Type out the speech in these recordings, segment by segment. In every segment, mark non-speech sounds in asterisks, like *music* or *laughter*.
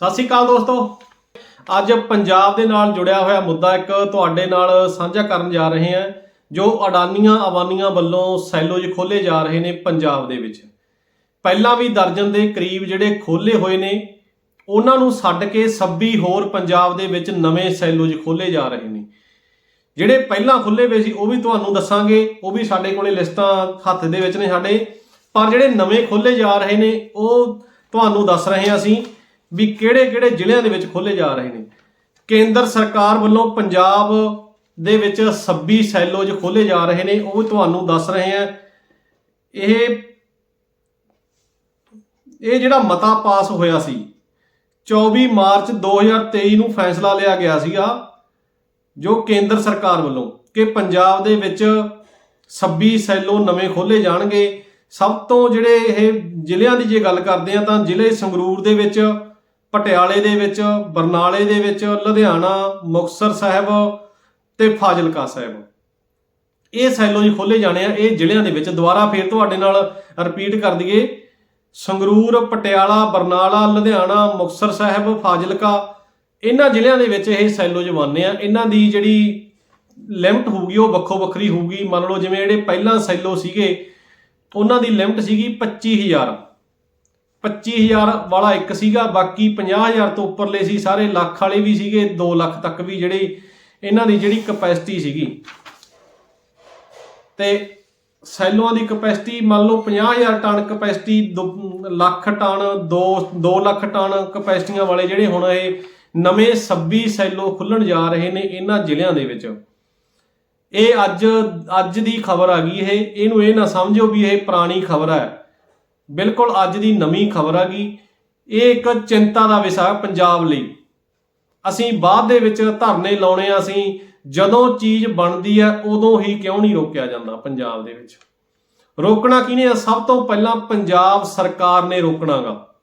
ਸਤਿ ਸ਼੍ਰੀ ਅਕਾਲ ਦੋਸਤੋ। ਅੱਜ ਪੰਜਾਬ ਦੇ ਨਾਲ ਜੁੜਿਆ ਹੋਇਆ ਮੁੱਦਾ ਇੱਕ ਤੁਹਾਡੇ ਨਾਲ ਸਾਂਝਾ ਕਰਨ ਜਾ ਰਹੇ ਹਾਂ, ਜੋ ਅਡਾਨੀਆਂ ਅਵਾਨੀਆਂ ਵੱਲੋਂ ਸੈਲੋਜ ਖੋਲੇ ਜਾ ਰਹੇ ਨੇ ਪੰਜਾਬ ਦੇ ਵਿੱਚ। ਪਹਿਲਾਂ ਵੀ ਦਰਜਨ ਦੇ ਕਰੀਬ ਜਿਹੜੇ ਖੋਲੇ ਹੋਏ ਨੇ, ਉਹਨਾਂ ਨੂੰ ਛੱਡ ਕੇ 26 ਹੋਰ ਪੰਜਾਬ ਦੇ ਵਿੱਚ ਨਵੇਂ ਸੈਲੋਜ ਖੋਲੇ ਜਾ ਰਹੇ ਨੇ। ਜਿਹੜੇ ਪਹਿਲਾਂ ਖੁੱਲੇ ਹੋਏ ਸੀ, ਉਹ ਵੀ ਤੁਹਾਨੂੰ ਦੱਸਾਂਗੇ, ਉਹ ਵੀ ਸਾਡੇ ਕੋਲੇ ਲਿਸਟਾਂ ਹੱਥ ਦੇ ਵਿੱਚ ਨੇ ਸਾਡੇ। ਪਰ ਜਿਹੜੇ ਨਵੇਂ ਖੋਲੇ ਜਾ ਰਹੇ ਨੇ, ਉਹ ਤੁਹਾਨੂੰ ਦੱਸ ਰਹੇ ਹਾਂ ਅਸੀਂ। ਵੀ ਕਿਹੜੇ ਕਿਹੜੇ ਜ਼ਿਲ੍ਹਿਆਂ ਦੇ ਵਿੱਚ ਖੋਲੇ ਜਾ ਰਹੇ ਨੇ। ਕੇਂਦਰ ਸਰਕਾਰ ਵੱਲੋਂ ਪੰਜਾਬ ਦੇ ਵਿੱਚ 26 ਸੈਲੋਜ ਖੋਲੇ ਜਾ ਰਹੇ ਨੇ, ਉਹ ਤੁਹਾਨੂੰ ਦੱਸ ਰਹੇ ਹਾਂ ਇਹ ਇਹ ਜਿਹੜਾ ਮਤਾ ਪਾਸ ਹੋਇਆ ਸੀ 24 ਮਾਰਚ 2023 ਨੂੰ ਫੈਸਲਾ ਲਿਆ ਗਿਆ ਸੀਗਾ, ਜੋ ਕੇਂਦਰ ਸਰਕਾਰ ਵੱਲੋਂ ਕਿ ਪੰਜਾਬ ਦੇ ਵਿੱਚ 26 ਸੈਲੋ ਨਵੇਂ ਖੋਲੇ ਜਾਣਗੇ। ਸਭ ਤੋਂ ਜਿਹੜੇ ਇਹ ਜ਼ਿਲ੍ਹਿਆਂ ਦੀ ਜੇ ਗੱਲ ਕਰਦੇ ਆ ਤਾਂ ਜ਼ਿਲ੍ਹੇ ਸੰਗਰੂਰ ਦੇ ਵਿੱਚ ਪਟਿਆਲੇ ਦੇ ਵਿੱਚ, ਬਰਨਾਲੇ ਦੇ ਵਿੱਚ, ਲੁਧਿਆਣਾ, ਮੁਕਤਸਰ ਸਾਹਿਬ ਤੇ ਫਾਜ਼ਿਲਕਾ ਸਾਹਿਬ। ਇਹ ਸੈਲੋ ਜੀ ਖੋਲੇ ਜਾਣੇ ਆ, ਇਹ ਜ਼ਿਲ੍ਹਿਆਂ ਦੇ ਵਿੱਚ। ਦੁਬਾਰਾ ਫੇਰ ਤੁਹਾਡੇ ਨਾਲ ਰਿਪੀਟ ਕਰ ਦਈਏ। ਸੰਗਰੂਰ, ਪਟਿਆਲਾ, ਬਰਨਾਲਾ, ਲੁਧਿਆਣਾ, ਮੁਕਤਸਰ ਸਾਹਿਬ, ਫਾਜ਼ਿਲਕਾ, ਇਹਨਾਂ ਜ਼ਿਲ੍ਹਿਆਂ ਦੇ ਵਿੱਚ ਇਹ ਸੈਲੋ ਜਵਾਨੇ ਆ। ਇਹਨਾਂ ਦੀ ਜਿਹੜੀ ਲਿਮਟ ਹੋਊਗੀ, ਉਹ ਵੱਖੋ ਵੱਖਰੀ ਹੋਊਗੀ। ਮੰਨ ਲਓ ਜਿਵੇਂ ਜਿਹੜੇ ਪਹਿਲਾਂ ਸੈਲੋ ਸੀਗੇ, ਉਹਨਾਂ ਦੀ ਲਿਮਟ ਸੀਗੀ 25000 25000 ਵਾਲਾ ਇੱਕ ਸੀਗਾ, ਬਾਕੀ 50000 ਤੋਂ ਉੱਪਰਲੇ ਸੀ, ਸਾਰੇ ਲੱਖ ਵਾਲੇ ਵੀ ਸੀਗੇ 2 ਲੱਖ ਤੱਕ ਵੀ ਜਿਹੜੇ ਇਹਨਾਂ ਦੀ ਜਿਹੜੀ ਕਪੈਸਿਟੀ ਸੀਗੀ। ਤੇ ਸੈਲੋਆਂ ਦੀ ਕਪੈਸਿਟੀ ਮੰਨ ਲਓ 50000 ton capacity lakh ton 2 2 lakh ton ਕਪੈਸਿਟੀਆਂ ਵਾਲੇ ਜਿਹੜੇ ਹੁਣ ਇਹ ਨਵੇਂ 26 ਸੈਲੋ ਖੁੱਲਣ ਜਾ ਰਹੇ ਨੇ ਇਹਨਾਂ ਜ਼ਿਲ੍ਹਿਆਂ ਦੇ ਵਿੱਚ। ਇਹ ਅੱਜ ਅੱਜ ਦੀ ਖਬਰ ਆ ਗਈ ਇਹ, ਇਹਨੂੰ ਇਹ ਨਾ ਸਮਝੋ ਵੀ ਇਹ ਪੁਰਾਣੀ ਖਬਰ ਹੈ। ਬਿਲਕੁਲ ਅੱਜ ਦੀ ਨਵੀਂ ਖਬਰ ਆ ਗਈ। ਇਹ ਇੱਕ ਚਿੰਤਾ ਦਾ ਵਿਸ਼ਾ ਪੰਜਾਬ ਲਈ। ਅਸੀਂ ਬਾਅਦ ਦੇ ਵਿੱਚ ਧਰਨੇ ਲਾਉਣੇ ਆ, ਅਸੀਂ ਜਦੋਂ ਚੀਜ਼ ਬਣਦੀ ਹੈ ਉਦੋਂ ਹੀ ਕਿਉਂ ਨਹੀਂ ਰੋਕਿਆ ਜਾਂਦਾ ਪੰਜਾਬ ਦੇ ਵਿੱਚ? ਰੋਕਣਾ ਕਿਹਨੇ ਆ? ਸਭ ਤੋਂ ਪਹਿਲਾਂ ਪੰਜਾਬ ਸਰਕਾਰ ਨੇ ਰੋਕਣਾਗਾ।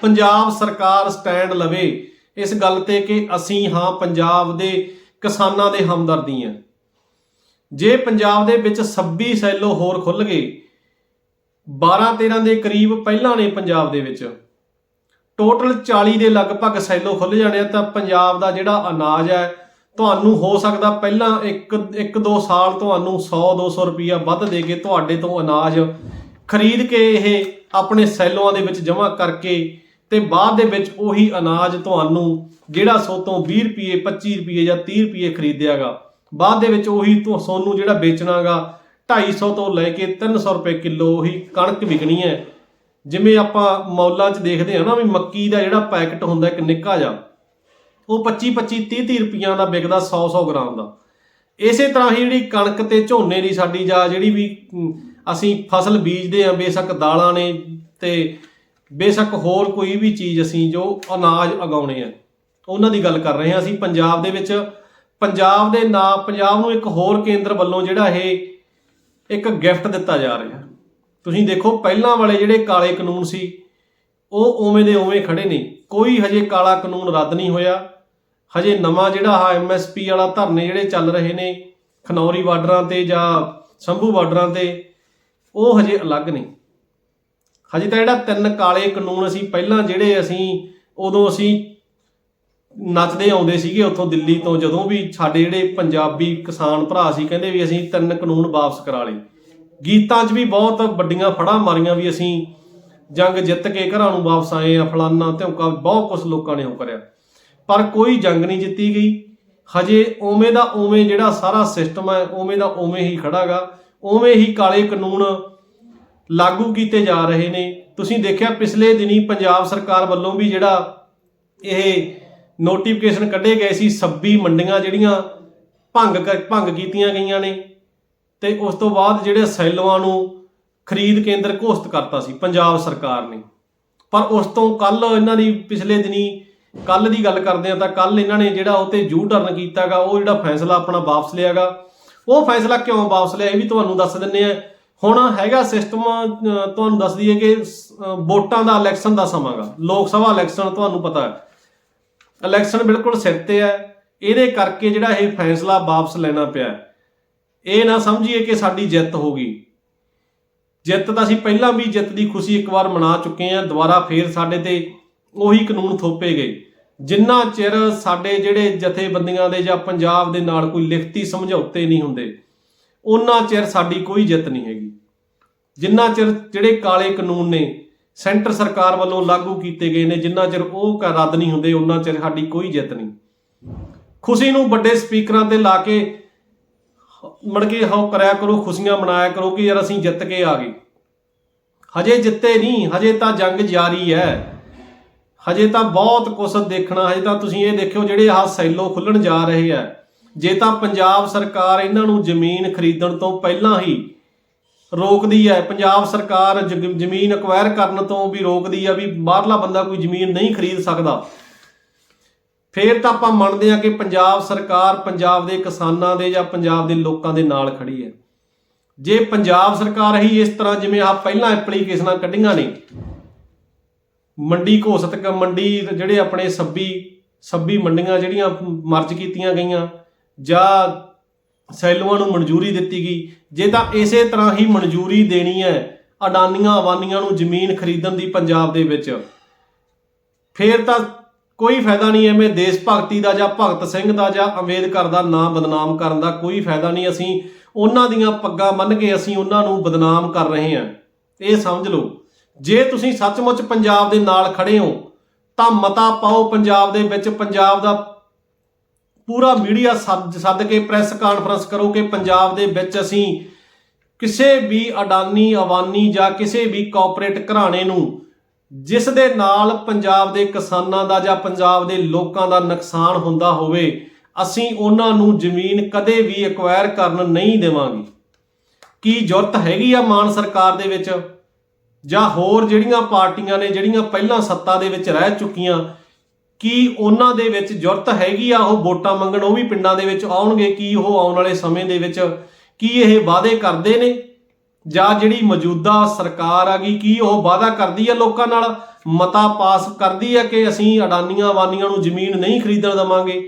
ਪੰਜਾਬ ਸਰਕਾਰ ਸਟੈਂਡ ਲਵੇ ਇਸ ਗੱਲ ਤੇ ਕਿ ਅਸੀਂ ਹਾਂ ਪੰਜਾਬ ਦੇ ਕਿਸਾਨਾਂ ਦੇ ਹਮਦਰਦੀ ਆ। ਜੇ ਪੰਜਾਬ ਦੇ ਵਿੱਚ 26 ਸੈਲੋ ਹੋਰ ਖੁੱਲ ਗਏ 12 13 ਦੇ ਕਰੀਬ ਪਹਿਲਾਂ ਨੇ ਪੰਜਾਬ ਦੇ ਵਿੱਚ। ਟੋਟਲ 40 ਦੇ ਲਗਭਗ ਸੈਲੋ ਖੁੱਲ ਜਾਣੇ ਆ, ਤਾਂ ਪੰਜਾਬ ਦਾ ਜਿਹੜਾ ਅਨਾਜ ਹੈ, ਤੁਹਾਨੂੰ ਹੋ ਸਕਦਾ ਪਹਿਲਾਂ ਇੱਕ ਇੱਕ ਦੋ ਸਾਲ ਤੁਹਾਨੂੰ 100 200 ਰੁਪਈਆ ਵੱਧ ਦੇ ਕੇ ਤੁਹਾਡੇ ਤੋਂ ਅਨਾਜ। ਖਰੀਦ ਕੇ ਇਹ ਆਪਣੇ ਸੈਲੋਆਂ ਦੇ ਵਿੱਚ ਜਮ੍ਹਾਂ ਕਰਕੇ ਤੇ ਬਾਅਦ ਦੇ ਵਿੱਚ ਉਹੀ ਅਨਾਜ ਤੁਹਾਨੂੰ ਜਿਹੜਾ ਸੋ ਤੋਂ 20 ਰੁਪਏ 25 ਰੁਪਏ ਜਾਂ 30 ਰੁਪਏ ਖਰੀਦਿਆਗਾ। ਬਾਅਦ ਦੇ ਵਿੱਚ ਉਹੀ ਤੋਂ ਸੋਨੂੰ ਜਿਹੜਾ ਵੇਚਣਾਗਾ 250 ਤੋਂ ਲੈ ਕੇ 300 ਰੁਪਏ ਕਿਲੋ ਹੀ ਕਣਕ ਵਿਕਣੀ ਹੈ। ਜਿਵੇਂ ਆਪਾਂ ਮੌਲਾਂ 'ਚ ਦੇਖਦੇ ਆ ਨਾ ਵੀ ਮੱਕੀ ਦਾ ਜਿਹੜਾ ਪੈਕਟ ਹੁੰਦਾ ਇੱਕ ਨਿੱਕਾ ਜਿਹਾ, ਉਹ 25 25 30 30 ਰੁਪਈਆਂ ਦਾ ਵਿਕਦਾ 100 100 ਗ੍ਰਾਮ ਦਾ। ਇਸੇ ਤਰ੍ਹਾਂ ਹੀ ਜਿਹੜੀ ਕਣਕ ਤੇ ਝੋਨੇ ਦੀ ਸਾਡੀ ਜਾਂ ਜਿਹੜੀ ਵੀ ਅਸੀਂ ਫਸਲ ਬੀਜਦੇ ਆ ਬੇਸ਼ੱਕ ਦਾਲਾਂ ਨੇ ਤੇ ਬੇਸ਼ੱਕ ਹੋਰ ਕੋਈ ਵੀ ਚੀਜ਼ ਅਸੀਂ ਜੋ ਅਨਾਜ ਉਗਾਉਣੇ ਆ, ਉਹਨਾਂ ਦੀ ਗੱਲ ਕਰ ਰਹੇ ਹਾਂ ਅਸੀਂ। ਪੰਜਾਬ ਦੇ ਵਿੱਚ, ਪੰਜਾਬ ਦੇ ਨਾਂ, ਪੰਜਾਬ ਨੂੰ ਇੱਕ ਹੋਰ ਕੇਂਦਰ ਵੱਲੋਂ ਜਿਹੜਾ ਇਹ ਇੱਕ ਗਿਫਟ ਦਿੱਤਾ ਜਾ ਰਿਹਾ। ਤੁਸੀਂ ਦੇਖੋ, ਪਹਿਲਾਂ ਵਾਲੇ ਜਿਹੜੇ ਕਾਲੇ ਕਾਨੂੰਨ ਸੀ, ਉਹ ਉਵੇਂ ਦੇ ਉਵੇਂ ਖੜੇ ਨੇ। ਕੋਈ ਹਜੇ ਕਾਲਾ ਕਾਨੂੰਨ ਰੱਦ ਨਹੀਂ ਹੋਇਆ। ਹਜੇ ਨਵਾਂ ਜਿਹੜਾ ਆ ਐਮਐਸਪੀ ਵਾਲਾ ਧਰਨੇ ਜਿਹੜੇ ਚੱਲ ਰਹੇ ਨੇ, ਖਨੌਰੀ ਬਾਰਡਰਾਂ ਤੇ ਜਾਂ ਸੰਭੂ ਬਾਰਡਰਾਂ ਤੇ, ਉਹ ਹਜੇ ਅਲੱਗ ਨੇ। ਹਜੇ ਤਾਂ ਜਿਹੜਾ ਤਿੰਨ ਕਾਲੇ ਕਾਨੂੰਨ ਅਸੀਂ ਪਹਿਲਾਂ ਜਿਹੜੇ ਅਸੀਂ, ਉਦੋਂ ਅਸੀਂ ਨੱਚਦੇ ਆਉਂਦੇ ਸੀਗੇ ਉੱਥੋਂ ਦਿੱਲੀ ਤੋਂ, ਜਦੋਂ ਵੀ ਸਾਡੇ ਜਿਹੜੇ ਪੰਜਾਬੀ ਕਿਸਾਨ ਭਰਾ ਸੀ, ਕਹਿੰਦੇ ਵੀ ਅਸੀਂ ਤਿੰਨ ਕਾਨੂੰਨ ਵਾਪਸ ਕਰਾ ਲਏ। ਗੀਤਾਂ 'ਚ ਵੀ ਬਹੁਤ ਵੱਡੀਆਂ ਫੜਾਂ ਮਾਰੀਆਂ ਵੀ ਅਸੀਂ, ਜੰਗ ਜਿੱਤ ਕੇ ਘਰਾਂ ਨੂੰ ਵਾਪਸ ਆਏ ਆ, ਫਲਾਨਾ ਧੌਂਕਾ, ਬਹੁਤ ਕੁਝ ਲੋਕਾਂ ਨੇ ਉਹ ਕਰਿਆ। ਪਰ ਕੋਈ ਜੰਗ ਨਹੀਂ ਜਿੱਤੀ ਗਈ। ਹਜੇ ਉਵੇਂ ਦਾ ਉਵੇਂ ਜਿਹੜਾ ਸਾਰਾ ਸਿਸਟਮ ਹੈ, ਉਵੇਂ ਦਾ ਉਵੇਂ ਹੀ ਖੜਾਗਾ ਉਵੇਂ ਹੀ ਕਾਲੇ ਕਾਨੂੰਨ ਲਾਗੂ ਕੀਤੇ ਜਾ ਰਹੇ ਨੇ। ਤੁਸੀਂ ਦੇਖਿਆ ਪਿਛਲੇ ਦਿਨੀ ਪੰਜਾਬ ਸਰਕਾਰ ਵੱਲੋਂ ਵੀ ਜਿਹੜਾ ਇਹ ਨੋਟੀਫਿਕੇਸ਼ਨ ਕੱਢੇ ਗਏ ਸੀ 26 ਮੰਡੀਆਂ ਜਿਹੜੀਆਂ ਭੰਗ ਕਰ- ਭੰਗ ਕੀਤੀਆਂ ਗਈਆਂ ਨੇ। ਤੇ ਉਸ ਤੋਂ ਬਾਅਦ ਜਿਹੜੇ ਸੈਲੋਆਂ ਨੂੰ ਖਰੀਦ ਕੇਂਦਰ ਘੋਸ਼ਿਤ ਕਰਤਾ ਸੀ, ਪੰਜਾਬ ਸਰਕਾਰ ਨੇ। ਪਰ ਉਸ ਤੋਂ ਕੱਲ ਇਹਨਾਂ ਦੀ, ਪਿਛਲੇ ਦਿਨੀ ਕੱਲ ਦੀ ਗੱਲ ਕਰਦੇ ਆ ਤਾਂ ਕੱਲ ਇਹਨਾਂ ਨੇ ਜਿਹੜਾ ਉਹ ਤੇ ਯੂ ਟਰਨ ਕੀਤਾਗਾ, ਉਹ ਜਿਹੜਾ ਫੈਸਲਾ ਆਪਣਾ ਵਾਪਸ ਲਿਆਗਾ। ਉਹ ਫੈਸਲਾ ਕਿਉਂ ਵਾਪਸ ਲਿਆ, ਇਹ ਵੀ ਤੁਹਾਨੂੰ ਦੱਸ ਦਿੰਨੇ ਆ ਹੁਣ ਹੈਗਾ ਸਿਸਟਮ ਤੁਹਾਨੂੰ ਦੱਸ ਦਈਏ ਕਿ ਵੋਟਾਂ ਦਾ ਇਲੈਕਸ਼ਨ ਦਾ ਸਮਾਂਗਾ ਲੋਕ ਸਭਾ ਇਲੈਕਸ਼ਨ ਤੁਹਾਨੂੰ ਪਤਾ ਹੈ। ਇਲੈਕਸ਼ਨ ਬਿਲਕੁਲ ਸਿਰ ਤੇ ਹੈ। ਇਹਦੇ ਕਰਕੇ ਜਿਹੜਾ ਇਹ ਫੈਸਲਾ ਵਾਪਸ ਲੈਣਾ ਪਿਆ ਇਹ ਨਾ ਸਮਝੀਏ ਕਿ ਸਾਡੀ ਜਿੱਤ ਹੋ ਗਈ। ਜਿੱਤ ਤਾਂ ਅਸੀਂ ਪਹਿਲਾਂ ਵੀ ਜਿੱਤ ਦੀ ਖੁਸ਼ੀ ਇੱਕ ਵਾਰ ਮਨਾ ਚੁੱਕੇ ਹਾਂ, ਦੁਬਾਰਾ ਫੇਰ ਸਾਡੇ ਤੇ ਉਹੀ ਕਾਨੂੰਨ ਥੋਪੇ ਗਏ। ਜਿੰਨਾ ਚਿਰ ਸਾਡੇ ਜਿਹੜੇ ਜਥੇਬੰਦੀਆਂ ਦੇ ਜਾਂ ਪੰਜਾਬ ਦੇ ਨਾਲ ਕੋਈ ਲਿਖਤੀ ਸਮਝੌਤੇ ਨਹੀਂ ਹੁੰਦੇ, ਉਹਨਾਂ ਚਿਰ ਸਾਡੀ ਕੋਈ ਜਿੱਤ ਨਹੀਂ ਹੈਗੀ। ਜਿੰਨਾ ਚਿਰ ਜਿਹੜੇ ਕਾਲੇ ਕਾਨੂੰਨ ਨੇ ਸੈਂਟਰ ਸਰਕਾਰ ਵੱਲੋਂ ਲਾਗੂ ਕੀਤੇ ਗਏ ਨੇ, ਜਿੰਨਾ ਚਿਰ ਉਹ ਰੱਦ ਨਹੀਂ ਹੁੰਦੇ ਉਹਨਾਂ ਚਿਰ ਸਾਡੀ ਕੋਈ ਜਿੱਤ ਨਹੀਂ। ਖੁਸ਼ੀ ਨੂੰ ਵੱਡੇ ਸਪੀਕਰਾਂ ਤੇ ਲਾ ਕੇ ਮੜ ਕੇ ਹੋ ਕਰਿਆ ਕਰੋ, ਖੁਸ਼ੀਆਂ ਮਨਾਇਆ ਕਰੋ ਕਿ ਯਾਰ ਅਸੀਂ ਜਿੱਤ ਕੇ ਆ ਗਏ। ਹਜੇ ਜਿੱਤੇ ਨਹੀਂ, ਹਜੇ ਤਾਂ ਜੰਗ ਜਾਰੀ ਹੈ। ਹਜੇ ਤਾਂ ਬਹੁਤ ਕੁਛ ਦੇਖਣਾ, ਹਜੇ ਤਾਂ ਤੁਸੀਂ ਇਹ ਦੇਖਿਓ ਜਿਹੜੇ ਆਹ ਸੈਲੋ ਖੁੱਲਣ ਜਾ ਰਹੇ ਆ ਜੇ ਤਾਂ ਪੰਜਾਬ ਸਰਕਾਰ ਇਹਨਾਂ ਨੂੰ ਜ਼ਮੀਨ ਖਰੀਦਣ ਤੋਂ ਪਹਿਲਾਂ ਹੀ ਰੋਕਦੀ ਹੈ। ਪੰਜਾਬ ਸਰਕਾਰ ਜ਼ਮੀਨ ਅਕਵਾਇਰ ਕਰਨ ਤੋਂ ਵੀ ਰੋਕਦੀ ਹੈ ਵੀ ਬਾਹਰਲਾ ਬੰਦਾ ਕੋਈ ਜ਼ਮੀਨ ਨਹੀਂ ਖਰੀਦ ਸਕਦਾ। ਫੇਰ ਤਾਂ ਆਪਾਂ ਮੰਨਦੇ ਹਾਂ ਕਿ ਪੰਜਾਬ ਸਰਕਾਰ ਪੰਜਾਬ ਦੇ ਕਿਸਾਨਾਂ ਦੇ ਜਾਂ ਪੰਜਾਬ ਦੇ ਲੋਕਾਂ ਦੇ ਨਾਲ ਖੜੀ ਹੈ। ਜੇ ਪੰਜਾਬ ਸਰਕਾਰ ਹੀ ਇਸ ਤਰ੍ਹਾਂ ਜਿਵੇਂ ਆ ਪਹਿਲਾਂ ਐਪਲੀਕੇਸ਼ਨਾਂ ਕੱਢੀਆਂ ਨੇ, ਮੰਡੀ ਘੋਸ਼ਿਤ ਮੰਡੀ ਜਿਹੜੇ ਆਪਣੇ 26 26 ਮੰਡੀਆਂ ਜਿਹੜੀਆਂ ਮਰਜ ਕੀਤੀਆਂ ਗਈਆਂ ਜਾਂ ਸੈਲੂਆਂ ਨੂੰ ਮਨਜ਼ੂਰੀ ਦਿੱਤੀ ਗਈ। ਜੇ ਤਾਂ ਇਸੇ ਤਰ੍ਹਾਂ ਹੀ ਮਨਜ਼ੂਰੀ ਦੇਣੀ ਹੈ ਅਡਾਨੀਆਂ ਅਵਾਨੀਆਂ ਨੂੰ ਜ਼ਮੀਨ ਖਰੀਦਣ ਦੀ ਪੰਜਾਬ ਦੇ ਵਿੱਚ। ਫੇਰ ਤਾਂ ਕੋਈ ਫਾਇਦਾ ਨਹੀਂ ਐਵੇਂ ਦੇਸ਼ ਭਗਤੀ ਦਾ ਜਾਂ ਭਗਤ ਸਿੰਘ ਦਾ ਜਾਂ ਅੰਬੇਦਕਰ ਦਾ ਨਾਮ ਬਦਨਾਮ ਕਰਨ ਦਾ ਕੋਈ ਫਾਇਦਾ ਨਹੀਂ। ਅਸੀਂ ਉਹਨਾਂ ਦੀਆਂ ਪੱਗਾਂ ਮੰਨ ਕੇ ਅਸੀਂ ਉਹਨਾਂ ਨੂੰ ਬਦਨਾਮ ਕਰ ਰਹੇ ਹਾਂ। ਇਹ ਸਮਝ ਲਓ, ਜੇ ਤੁਸੀਂ ਸੱਚਮੁੱਚ ਪੰਜਾਬ ਦੇ ਨਾਲ ਖੜੇ ਹੋ, ਤਾਂ ਮਤਾ ਪਾਓ ਪੰਜਾਬ ਦੇ ਵਿੱਚ। ਪੰਜਾਬ ਦਾ ਪੂਰਾ ਮੀਡੀਆ ਸੱਦ ਸੱਦ ਕੇ ਪ੍ਰੈਸ ਕਾਨਫਰੰਸ ਕਰੋ ਕਿ ਪੰਜਾਬ ਦੇ ਵਿੱਚ ਅਸੀਂ ਕਿਸੇ ਵੀ ਅਡਾਨੀ, ਅਵਾਨੀ ਜਾਂ ਕਿਸੇ ਵੀ ਕਾਰਪੋਰੇਟ ਘਰਾਣੇ ਨੂੰ ਜਿਸ ਦੇ ਨਾਲ ਪੰਜਾਬ ਦੇ ਕਿਸਾਨਾਂ ਦਾ ਜਾਂ ਪੰਜਾਬ ਦੇ ਲੋਕਾਂ ਦਾ ਨੁਕਸਾਨ ਹੁੰਦਾ ਹੋਵੇ, ਅਸੀਂ ਉਹਨਾਂ ਨੂੰ ਜ਼ਮੀਨ ਕਦੇ ਵੀ ਐਕਵਾਇਰ ਕਰਨ ਨਹੀਂ ਦੇਵਾਂਗੇ। ਕੀ ਜ਼ਰੂਰਤ ਹੈਗੀ ਆ ਮਾਨ ਸਰਕਾਰ ਦੇ ਵਿੱਚ? ਜਾਂ ਹੋਰ ਜਿਹੜੀਆਂ ਪਾਰਟੀਆਂ ਨੇ, ਜਿਹੜੀਆਂ ਪਹਿਲਾਂ ਸੱਤਾ ਦੇ ਵਿੱਚ ਰਹਿ ਚੁੱਕੀਆਂ ਕੀ ਉਹਨਾਂ ਦੇ ਵਿੱਚ ਜ਼ਰੂਰਤ ਹੈਗੀ ਆ ਉਹ ਵੋਟਾਂ ਮੰਗਣ, ਉਹ ਵੀ ਪਿੰਡਾਂ ਦੇ ਵਿੱਚ ਆਉਣਗੇ, ਕੀ ਉਹ ਆਉਣ ਵਾਲੇ ਸਮੇਂ ਦੇ ਵਿੱਚ ਕੀ ਇਹ ਵਾਅਦੇ ਕਰਦੇ ਨੇ? ਜਾਂ ਜਿਹੜੀ ਮੌਜੂਦਾ ਸਰਕਾਰ ਆ ਗਈ, ਕੀ ਉਹ ਵਾਅਦਾ ਕਰਦੀ ਹੈ ਲੋਕਾਂ ਨਾਲ? ਮਤਾ ਪਾਸ ਕਰਦੀ ਹੈ ਕਿ ਅਸੀਂ ਅਡਾਨੀਆਂ ਵਾਨੀਆਂ ਨੂੰ ਜ਼ਮੀਨ ਨਹੀਂ ਖਰੀਦਣ ਦਵਾਂਗੇ?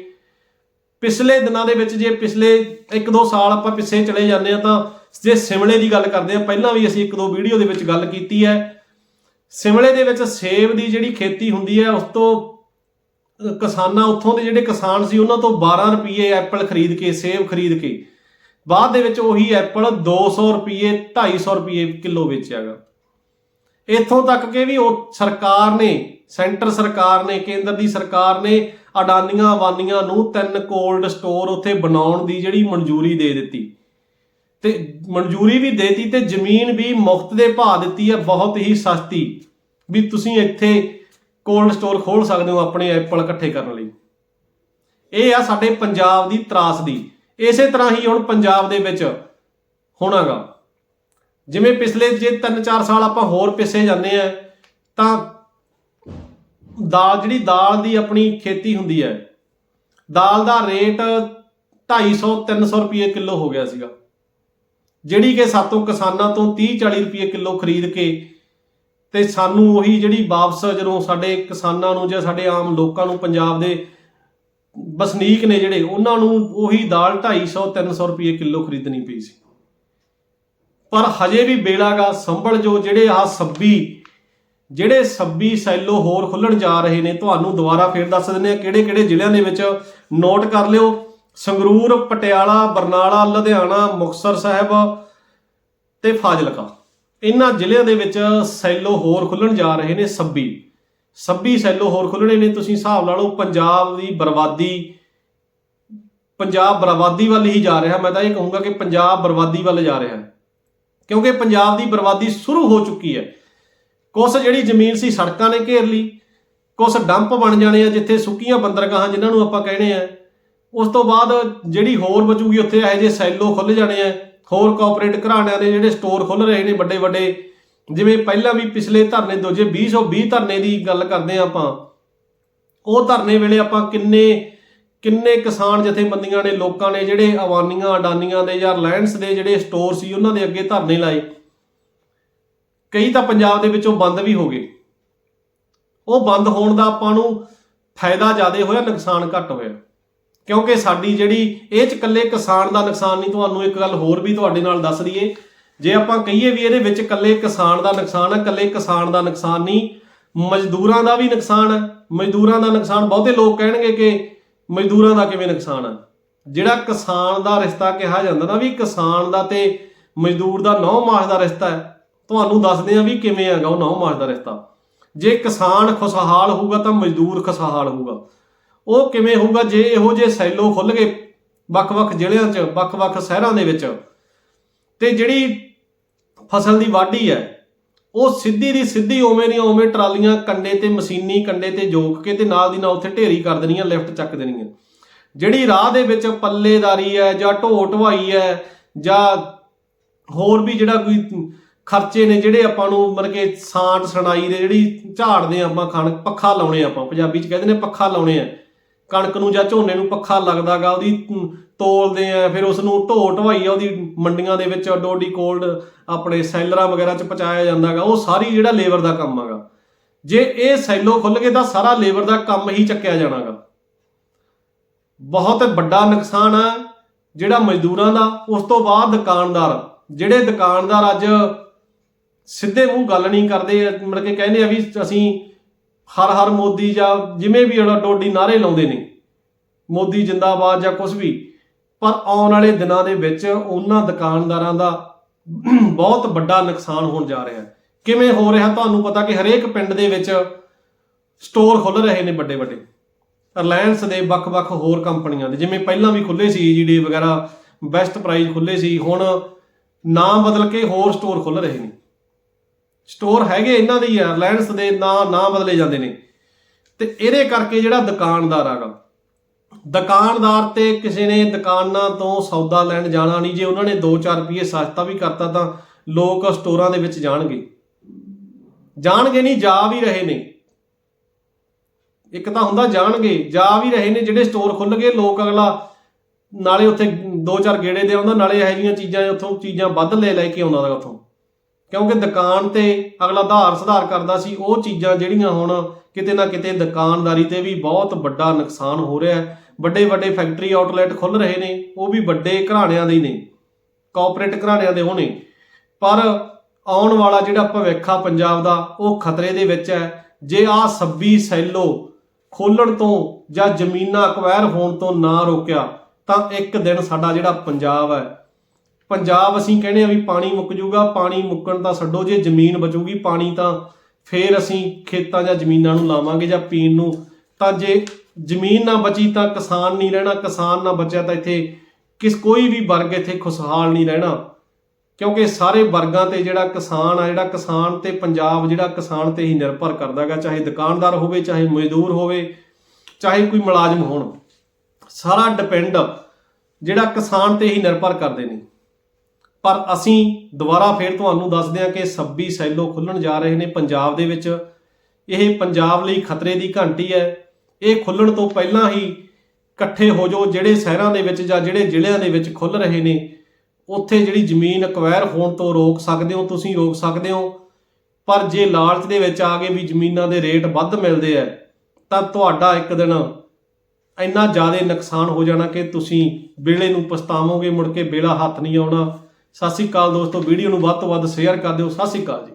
ਪਿਛਲੇ ਦਿਨਾਂ ਦੇ ਵਿੱਚ ਜੇ ਪਿਛਲੇ 1-2 ਸਾਲ ਆਪਾਂ ਪਿੱਛੇ ਚਲੇ ਜਾਂਦੇ ਆ ਤਾਂ ਜੇ ਸਿਮਲੇ ਦੀ ਗੱਲ ਕਰਦੇ ਆ, ਪਹਿਲਾਂ ਵੀ ਅਸੀਂ ਇੱਕ ਦੋ ਵੀਡੀਓ ਦੇ ਵਿੱਚ ਗੱਲ ਕੀਤੀ ਹੈ। ਸਿਮਲੇ ਦੇ ਵਿੱਚ ਸੇਬ ਦੀ ਜਿਹੜੀ ਖੇਤੀ ਹੁੰਦੀ ਹੈ, ਉਸ ਤੋਂ ਕਿਸਾਨਾਂ ਉੱਥੋਂ ਦੇ ਜਿਹੜੇ ਕਿਸਾਨ ਸੀ, ਉਹਨਾਂ ਤੋਂ 12 ਰੁਪਏ ਐਪਲ ਖਰੀਦ ਕੇ, ਸੇਬ ਖਰੀਦ ਕੇ, ਬਾਅਦ ਦੇ ਵਿੱਚ ਉਹੀ ਐਪਲ 200 ਰੁਪਏ 250 ਰੁਪਏ ਕਿਲੋ ਵੇਚਿਆਗਾ। ਇੱਥੋਂ ਤੱਕ ਕਿ ਵੀ ਉਹ ਸਰਕਾਰ ਨੇ, ਸੈਂਟਰ ਸਰਕਾਰ ਨੇ, ਕੇਂਦਰ ਦੀ ਸਰਕਾਰ ਨੇ ਅਡਾਨੀਆਂ ਵਾਨੀਆਂ ਨੂੰ ਤਿੰਨ ਕੋਲਡ ਸਟੋਰ ਉੱਥੇ ਬਣਾਉਣ ਦੀ ਜਿਹੜੀ ਮਨਜ਼ੂਰੀ ਦੇ ਦਿੱਤੀ। ਤੇ ਮਨਜ਼ੂਰੀ ਵੀ ਦੇਤੀ ਤੇ ਜ਼ਮੀਨ ਵੀ ਮੁਫਤ ਦੇ ਭਾਅ ਦਿੱਤੀ ਹੈ, ਬਹੁਤ ਹੀ ਸਸਤੀ। ਵੀ ਤੁਸੀਂ ਇੱਥੇ ਕੋਲਡ ਸਟੋਰ ਖੋਲ ਸਕਦੇ ਹੋ ਆਪਣੇ ਐਪਲ ਇਕੱਠੇ ਕਰਨ ਲਈ। ਇਹ ਆ ਸਾਡੇ ਪੰਜਾਬ ਦੀ ਤਰਾਸ ਦੀ। ਇਸੇ ਤਰ੍ਹਾਂ ਹੀ ਹੁਣ ਪੰਜਾਬ ਦੇ ਵਿੱਚ ਹੋਣਾਗਾ। ਜਿਵੇਂ ਪਿਛਲੇ ਜੇ 3-4 ਸਾਲ ਆਪਾਂ ਹੋਰ ਪਿੱਛੇ ਜਾਂਦੇ ਆ, ਤਾਂ ਦਾਲ, ਜਿਹੜੀ ਦਾਲ ਦੀ ਆਪਣੀ ਖੇਤੀ ਹੁੰਦੀ ਹੈ, ਦਾਲ ਦਾ ਰੇਟ 250 300 ਰੁਪਏ ਕਿਲੋ ਹੋ ਗਿਆ ਸੀਗਾ। ਜਿਹੜੀ ਕਿ ਸਾਤੋਂ ਕਿਸਾਨਾਂ ਤੋਂ 30 40 ਰੁਪਏ ਕਿਲੋ ਖਰੀਦ ਕੇ ਤੇ ਸਾਨੂੰ ਉਹੀ ਜਿਹੜੀ ਵਾਪਸ ਜਦੋਂ ਸਾਡੇ ਕਿਸਾਨਾਂ ਨੂੰ ਜਾਂ ਸਾਡੇ ਆਮ ਲੋਕਾਂ ਨੂੰ ਪੰਜਾਬ ਦੇ ਵਸਨੀਕ ਨੇ ਜਿਹੜੇ, ਉਹਨਾਂ ਨੂੰ ਉਹੀ ਦਾਲ 250 300 ਰੁਪਏ ਕਿਲੋ ਖਰੀਦਣੀ ਪਈ ਸੀ। ਪਰ ਹਜੇ ਵੀ ਬੇਲਾਗਾ ਸੰਭਲ ਜੋ ਜਿਹੜੇ ਆ 26 ਜਿਹੜੇ 26 ਸੈਲੋ ਹੋਰ ਖੁੱਲਣ ਜਾ ਰਹੇ ਨੇ, ਤੁਹਾਨੂੰ ਦੁਬਾਰਾ ਫੇਰ ਦੱਸ ਦਿੰਦੇ ਆ ਕਿਹੜੇ ਕਿਹੜੇ ਜ਼ਿਲ੍ਹਿਆਂ ਦੇ ਵਿੱਚ ਨੋਟ ਕਰ ਲਿਓ। ਸੰਗਰੂਰ, ਪਟਿਆਲਾ, ਬਰਨਾਲਾ, ਲੁਧਿਆਣਾ, ਮੁਕਤਸਰ ਸਾਹਿਬ ਤੇ ਫਾਜ਼ਿਲਕਾ। ਇਹਨਾਂ ਜ਼ਿਲ੍ਹਿਆਂ ਦੇ ਵਿੱਚ ਸੈਲੋ ਹੋਰ ਖੁੱਲਣ ਜਾ ਰਹੇ ਨੇ 26 26 ਸੈਲੋ ਹੋਰ ਖੁੱਲਣੇ ਨੇ, ਤੁਸੀਂ ਹਿਸਾਬ ਲਾ ਲਓ, ਪੰਜਾਬ ਦੀ ਬਰਬਾਦੀ, ਪੰਜਾਬ ਬਰਬਾਦੀ ਵੱਲ ਹੀ ਜਾ ਰਿਹਾ। ਮੈਂ ਤਾਂ ਇਹ ਕਹੂੰਗਾ ਕਿ ਪੰਜਾਬ ਬਰਬਾਦੀ ਵੱਲ ਜਾ ਰਿਹਾ। ਕਿਉਂਕਿ ਪੰਜਾਬ ਦੀ ਬਰਬਾਦੀ ਸ਼ੁਰੂ ਹੋ ਚੁੱਕੀ ਹੈ। ਕੁਛ ਜਿਹੜੀ ਜ਼ਮੀਨ ਸੀ, ਸੜਕਾਂ ਨੇ ਘੇਰ ਲਈ। ਕੁਛ ਡੰਪ ਬਣ ਜਾਣੇ ਆ, ਜਿੱਥੇ ਸੁੱਕੀਆਂ ਬੰਦਰਗਾਹਾਂ ਜਿਨ੍ਹਾਂ ਨੂੰ ਆਪਾਂ ਕਹਿੰਦੇ ਆ। ਉਸ ਤੋਂ ਬਾਅਦ ਜਿਹੜੀ ਹੋਰ ਬਚੂਗੀ, ਉੱਥੇ ਇਹੋ ਜਿਹੇ ਸੈਲੋ ਖੁੱਲ ਜਾਣੇ ਆ। ਹੋਰ ਕਾਰਪੋਰੇਟ ਘਰਾਣਿਆਂ ਦੇ ਜਿਹੜੇ ਸਟੋਰ ਖੁੱਲ ਰਹੇ ਨੇ ਵੱਡੇ ਵੱਡੇ, ਜਿਵੇਂ ਪਹਿਲਾਂ ਵੀ ਪਿਛਲੇ ਧਰਨੇ ਦੋ ਦੂਜੇ 2020 ਧਰਨੇ ਦੀ ਗੱਲ ਕਰਦੇ ਆ ਆਪਾਂ, ਉਹ ਧਰਨੇ ਵੇਲੇ ਆਪਾਂ ਕਿੰਨੇ ਕਿੰਨੇ ਕਿਸਾਨ ਜਥੇਬੰਦੀਆਂ ਨੇ, ਲੋਕਾਂ ਨੇ ਜਿਹੜੇ ਅਵਾਨੀਆਂ, ਅਡਾਨੀਆਂ ਦੇ ਜਾਂ ਰਿਲਾਇੰਸ ਦੇ ਜਿਹੜੇ ਸਟੋਰ ਸੀ, ਉਹਨਾਂ ਦੇ ਅੱਗੇ ਧਰਨੇ ਲਾਏ। ਕਈ ਤਾਂ ਪੰਜਾਬ ਦੇ ਵਿੱਚੋਂ ਬੰਦ ਵੀ ਹੋ ਗਏ। ਉਹ ਬੰਦ ਹੋਣ ਦਾ ਆਪਾਂ ਨੂੰ ਫਾਇਦਾ ਜ਼ਿਆਦਾ ਹੋਇਆ, ਨੁਕਸਾਨ ਘੱਟ ਹੋਇਆ। ਕਿਉਂਕਿ ਸਾਡੀ ਜਿਹੜੀ ਇਹ ਚ ਇਕੱਲੇ ਕਿਸਾਨ ਦਾ ਨੁਕਸਾਨ ਨਹੀਂ, ਤੁਹਾਨੂੰ ਇੱਕ ਗੱਲ ਹੋਰ ਵੀ ਤੁਹਾਡੇ ਨਾਲ ਦੱਸ ਦਈਏ। ਜੇ ਆਪਾਂ ਕਹੀਏ ਵੀ ਇਹਦੇ ਵਿੱਚ ਇਕੱਲੇ ਕਿਸਾਨ ਦਾ ਨੁਕਸਾਨ ਹੈ, ਇਕੱਲੇ ਕਿਸਾਨ ਦਾ ਨੁਕਸਾਨ ਨਹੀਂ, ਮਜ਼ਦੂਰਾਂ ਦਾ ਵੀ ਨੁਕਸਾਨ ਹੈ। ਮਜ਼ਦੂਰਾਂ ਦਾ ਨੁਕਸਾਨ ਬਹੁਤੇ ਲੋਕ ਕਹਿਣਗੇ ਕਿ ਮਜ਼ਦੂਰਾਂ ਦਾ ਕਿਵੇਂ ਨੁਕਸਾਨ ਹੈ? ਜਿਹੜਾ ਕਿਸਾਨ ਦਾ ਰਿਸ਼ਤਾ ਕਿਹਾ ਜਾਂਦਾ ਨਾ ਵੀ ਕਿਸਾਨ ਦਾ ਤੇ ਮਜ਼ਦੂਰ ਦਾ 9 ਮਾਸ ਦਾ ਰਿਸ਼ਤਾ ਹੈ, ਤੁਹਾਨੂੰ ਦੱਸਦੇ ਆ ਵੀ ਕਿਵੇਂ ਹੈਗਾ ਉਹ 9 ਮਾਸ ਦਾ ਰਿਸ਼ਤਾ। ਜੇ ਕਿਸਾਨ ਖੁਸ਼ਹਾਲ ਹੋਊਗਾ ਤਾਂ ਮਜ਼ਦੂਰ ਖੁਸ਼ਹਾਲ ਹੋਊਗਾ। ਉਹ ਕਿਵੇਂ ਹੋਊਗਾ ਜੇ ਇਹੋ ਜਿਹੇ ਸੈਲੋ ਖੁੱਲ ਗਏ ਵੱਖ-ਵੱਖ ਜ਼ਿਲ੍ਹਿਆਂ 'ਚ ਵੱਖ-ਵੱਖ ਸ਼ਹਿਰਾਂ ਦੇ ਵਿੱਚ? ਤੇ ਜਿਹੜੀ ਫਸਲ ਦੀ ਵਾਢੀ ਹੈ, ਉਹ ਸਿੱਧੀ ਦੀ ਸਿੱਧੀ ਉਵੇਂ ਨਹੀਂ ਉਵੇਂ ਟਰਾਲੀਆਂ ਕੰਡੇ ਤੇ ਮਸ਼ੀਨੀ, ਕੰਡੇ ਤੇ ਜੋਕ ਕੇ ਤੇ ਨਾਲ ਦੀ ਨਾਲ ਉੱਥੇ ਢੇਰੀ ਕਰ ਦੇਣੀਆਂ, ਲਿਫਟ ਚੱਕ ਦੇਣੀਆਂ। ਜਿਹੜੀ ਰਾਹ ਦੇ ਵਿੱਚ ਪੱਲੇਦਾਰੀ ਹੈ ਜਾਂ ਢੋ ਢਵਾਈ ਹੈ ਜਾਂ ਹੋਰ ਵੀ ਜਿਹੜਾ ਕੋਈ ਖਰਚੇ ਨੇ ਜਿਹੜੇ ਆਪਾਂ ਨੂੰ ਮਤਲਬ ਕਿ ਸਾਂਟ ਸਣਾਈ ਦੇ ਜਿਹੜੀ ਝਾੜਦੇ ਆ ਆਪਾਂ ਖਾਣ, ਪੱਖਾ ਲਾਉਣੇ ਆਪਾਂ, ਪੰਜਾਬੀ ਚ ਕਹਿੰਦੇ ਨੇ ਪੱਖਾ ਲਾਉਣੇ ਆ। ਕਣਕ ਨੂੰ ਜਾਂ ਝੋਨੇ ਨੂੰ ਪੱਖਾ ਲੱਗਦਾਗਾ, ਉਹਦੀ ਤੋਲਦੇ ਆ, ਫਿਰ ਉਸ ਨੂੰ ਢੋ ਢਵਾਈ ਆ, ਉਹਦੀ ਮੰਡੀਆਂ ਦੇ ਵਿੱਚ ਡੋਡੀ ਕੋਲਡ ਆਪਣੇ ਸੈਲਰਾਂ ਵਗੈਰਾ ਚ ਪਹੁੰਚਾਇਆ ਜਾਂਦਾਗਾ, ਉਹ ਸਾਰੀ ਜਿਹੜਾ ਲੇਬਰ ਦਾ ਕੰਮ ਹੈਗਾ ਜੇ ਇਹ ਸੈਲੋ ਖੁੱਲ ਗਏ ਤਾਂ ਸਾਰਾ ਲੇਬਰ ਦਾ ਕੰਮ ਹੀ ਚੱਕਿਆ ਜਾਣਾਗਾ। ਬਹੁਤ ਵੱਡਾ ਨੁਕਸਾਨ ਆ, ਜਿਹੜਾ ਮਜ਼ਦੂਰਾਂ ਦਾ, ਉਸ ਤੋਂ ਬਾਅਦ ਦੁਕਾਨਦਾਰ, ਜਿਹੜੇ ਦੁਕਾਨਦਾਰ ਅੱਜ ਸਿੱਧੇ ਮੂੰਹ ਗੱਲ ਨਹੀਂ ਕਰਦੇ, ਮਤਲਬ ਕਿ ਕਹਿੰਦੇ ਆ ਵੀ ਅਸੀਂ ਹਰ ਹਰ ਮੋਦੀ ਜਾਂ ਜਿਵੇਂ ਵੀ ਜਿਹੜਾ ਡੋਡੀ ਨਾਰੇ ਲਾਉਂਦੇ ਨੇ, ਮੋਦੀ ਜਿੰਦਾਬਾਦ ਜਾਂ ਕੁਝ ਵੀ, ਪਰ ਆਉਣ ਵਾਲੇ ਦਿਨਾਂ ਦੇ ਵਿੱਚ ਉਹਨਾਂ ਦੁਕਾਨਦਾਰਾਂ ਦਾ *clears throat* ਬਹੁਤ ਵੱਡਾ ਨੁਕਸਾਨ ਹੋਣ ਜਾ ਰਿਹਾ ਹੈ। ਕਿਵੇਂ ਹੋ ਰਿਹਾ ਤੁਹਾਨੂੰ ਪਤਾ ਕਿ ਹਰੇਕ ਪਿੰਡ ਦੇ ਵਿੱਚ ਸਟੋਰ ਖੁੱਲ ਰਹੇ ਨੇ ਵੱਡੇ ਵੱਡੇ। ਰਿਲਾਇੰਸ ਦੇ ਵੱਖ-ਵੱਖ ਹੋਰ ਕੰਪਨੀਆਂ ਦੇ, ਜਿਵੇਂ ਪਹਿਲਾਂ ਵੀ ਖੁੱਲੇ ਸੀ ਈਜੀਡੀ ਵਗੈਰਾ, ਬੈਸਟ ਪ੍ਰਾਈਜ਼ ਖੁੱਲੇ ਸੀ, ਹੁਣ ਨਾਮ ਬਦਲ ਕੇ ਹੋਰ ਸਟੋਰ ਖੁੱਲ ਰਹੇ ਨੇ। ਸਟੋਰ ਹੈਗੇ ਇਹਨਾਂ ਦੇ ਹੀ ਆ ਰਿਲਾਇੰਸ ਦੇ ਨਾਂ ਨਾਂ ਬਦਲੇ ਜਾਂਦੇ ਨੇ। ਤੇ ਇਹਦੇ ਕਰਕੇ ਜਿਹੜਾ ਦੁਕਾਨਦਾਰ ਹੈਗਾ ਦੁਕਾਨਦਾਰ ਤੇ ਕਿਸੇ ਨੇ ਦੁਕਾਨਾਂ ਤੋਂ ਸੌਦਾ ਲੈਣ ਜਾਣਾ ਨਹੀਂ, ਜੇ ਉਹਨਾਂ ਨੇ 2-4 ਰੁਪਏ ਸਸਤਾ ਵੀ ਕਰਤਾ ਤਾਂ ਲੋਕ ਸਟੋਰਾਂ ਦੇ ਵਿੱਚ ਜਾਣਗੇ। ਜਾਣਗੇ ਨਹੀਂ, ਜਾ ਵੀ ਰਹੇ ਨੇ। ਇੱਕ ਤਾਂ ਹੁੰਦਾ ਜਾਣਗੇ, ਜਾ ਵੀ ਰਹੇ ਨੇ, ਜਿਹੜੇ ਸਟੋਰ ਖੁੱਲ ਗਏ, ਲੋਕ ਅਗਲਾ ਨਾਲੇ ਉੱਥੇ ਦੋ ਚਾਰ ਗੇੜੇ ਦੇ ਆਉਂਦਾ, ਨਾਲੇ ਇਹੋ ਜਿਹੀਆਂ ਚੀਜ਼ਾਂ, ਉੱਥੋਂ ਚੀਜ਼ਾਂ ਵੱਧ ਲੈ ਲੈ ਕੇ ਆਉਂਦਾ ਦਾ ਉੱਥੋਂ। ਕਿਉਂਕਿ ਦੁਕਾਨ ਤੇ ਅਗਲਾ ਧਾਰ ਸੁਧਾਰ ਕਰਦਾ ਸੀ, ਉਹ ਚੀਜ਼ਾਂ ਜਿਹੜੀਆਂ ਹੁਣ ਕਿਤੇ ਨਾ ਕਿਤੇ ਦੁਕਾਨਦਾਰੀ ਤੇ ਵੀ ਬਹੁਤ ਵੱਡਾ ਨੁਕਸਾਨ ਹੋ ਰਿਹਾ ਹੈ। ਵੱਡੇ ਵੱਡੇ ਫੈਕਟਰੀ ਆਊਟਲੈਟ ਖੁੱਲ ਰਹੇ ਨੇ, ਉਹ ਵੀ ਵੱਡੇ ਘਰਾਣਿਆਂ ਦੇ ਹੀ ਨੇ ਕਾਰਪੋਰੇਟ ਘਰਾਣਿਆਂ ਦੇ ਹੋਣੇ ਪਰ ਆਉਣ ਵਾਲਾ ਜਿਹੜਾ ਭਵਿੱਖ ਆ ਪੰਜਾਬ ਦਾ, ਉਹ ਖਤਰੇ ਦੇ ਵਿੱਚ ਹੈ। ਜੇ ਆ 26 ਸੈਲੋ ਖੋਲਣ ਤੋਂ ਜਾਂ ਜ਼ਮੀਨਾਂ ਅਕਵਾਇਰ ਹੋਣ ਤੋਂ ਨਾ ਰੋਕਿਆ, ਤਾਂ ਇੱਕ ਦਿਨ ਸਾਡਾ ਜਿਹੜਾ ਪੰਜਾਬ ਹੈ ਪੰਜਾਬ ਅਸੀਂ ਕਹਿੰਦੇ ਆ ਵੀ ਪਾਣੀ ਮੁੱਕ ਜੂਗਾ, ਪਾਣੀ ਮੁੱਕਣ ਤਾਂ ਛੱਡੋ, ਜੇ ਜ਼ਮੀਨ ਬਚੂਗੀ, ਪਾਣੀ ਤਾਂ ਫੇਰ ਅਸੀਂ ਖੇਤਾਂ ਜਾਂ ਜ਼ਮੀਨਾਂ ਨੂੰ ਲਾਵਾਂਗੇ ਜਾਂ ਪੀਣ ਨੂੰ। ਤਾਂ ਜੇ ਜ਼ਮੀਨ ਨਾ ਬਚੀ ਤਾਂ ਕਿਸਾਨ ਨਹੀਂ ਰਹਿਣਾ, ਕਿਸਾਨ ਨਾ ਬਚਿਆ ਤਾਂ ਇੱਥੇ ਕਿਸ, ਕੋਈ ਵੀ ਵਰਗ ਇੱਥੇ ਖੁਸ਼ਹਾਲ ਨਹੀਂ ਰਹਿਣਾ। ਕਿਉਂਕਿ ਸਾਰੇ ਵਰਗਾਂ ਤੇ ਜਿਹੜਾ ਕਿਸਾਨ ਆ, ਜਿਹੜਾ ਕਿਸਾਨ ਤੇ ਪੰਜਾਬ, ਜਿਹੜਾ ਕਿਸਾਨ ਤੇ ਹੀ ਨਿਰਭਰ ਕਰਦਾਗਾ, ਚਾਹੇ ਦੁਕਾਨਦਾਰ ਹੋਵੇ, ਚਾਹੇ ਮਜ਼ਦੂਰ ਹੋਵੇ, ਚਾਹੇ ਕੋਈ ਮੁਲਾਜ਼ਮ ਹੋਣ। ਸਾਰਾ ਡਿਪੈਂਡ ਜਿਹੜਾ ਕਿਸਾਨ ਤੇ ਹੀ ਨਿਰਭਰ ਕਰਦੇ ਨੇ। ਪਰ ਅਸੀਂ ਦੁਬਾਰਾ ਫੇਰ ਤੁਹਾਨੂੰ ਦੱਸਦੇ ਹਾਂ ਕਿ 26 ਸੈਲੋ ਖੁੱਲਣ ਜਾ ਰਹੇ ਨੇ ਪੰਜਾਬ ਦੇ ਵਿੱਚ। ਇਹ ਪੰਜਾਬ ਲਈ ਖਤਰੇ ਦੀ ਘੰਟੀ ਹੈ। ਇਹ ਖੁੱਲਣ ਤੋਂ ਪਹਿਲਾਂ ਹੀ ਇਕੱਠੇ ਹੋ ਜਾਓ ਜਿਹੜੇ ਸ਼ਹਿਰਾਂ ਦੇ ਵਿੱਚ ਜਾਂ ਜਿਹੜੇ ਜ਼ਿਲ੍ਹਿਆਂ ਦੇ ਵਿੱਚ ਖੁੱਲ ਰਹੇ ਨੇ। ਉੱਥੇ ਜਿਹੜੀ ਜ਼ਮੀਨ ਅਕਵਾਇਰ ਹੋਣ ਤੋਂ ਰੋਕ ਸਕਦੇ ਹੋ, ਤੁਸੀਂ ਰੋਕ ਸਕਦੇ ਹੋ। ਪਰ ਜੇ ਲਾਲਚ ਦੇ ਵਿੱਚ ਆ ਗਏ ਵੀ ਜ਼ਮੀਨਾਂ ਦੇ ਰੇਟ ਵੱਧ ਮਿਲਦੇ ਆ ਤਾਂ ਤੁਹਾਡਾ ਇੱਕ ਦਿਨ ਇੰਨਾ ਜ਼ਿਆਦਾ ਨੁਕਸਾਨ ਹੋ ਜਾਣਾ ਕਿ ਤੁਸੀਂ ਵੇਲੇ ਨੂੰ ਪਛਤਾਵੋਗੇ, ਮੁੜ ਕੇ ਵੇਲਾ ਹੱਥ ਨਹੀਂ ਆਉਣਾ। ਸਤਿ ਸ਼੍ਰੀ ਅਕਾਲ ਦੋਸਤੋ, ਵੀਡੀਓ ਨੂੰ ਵੱਧ ਤੋਂ ਵੱਧ ਸ਼ੇਅਰ ਕਰ ਦਿਓ। ਸਤਿ ਸ਼੍ਰੀ ਅਕਾਲ ਜੀ।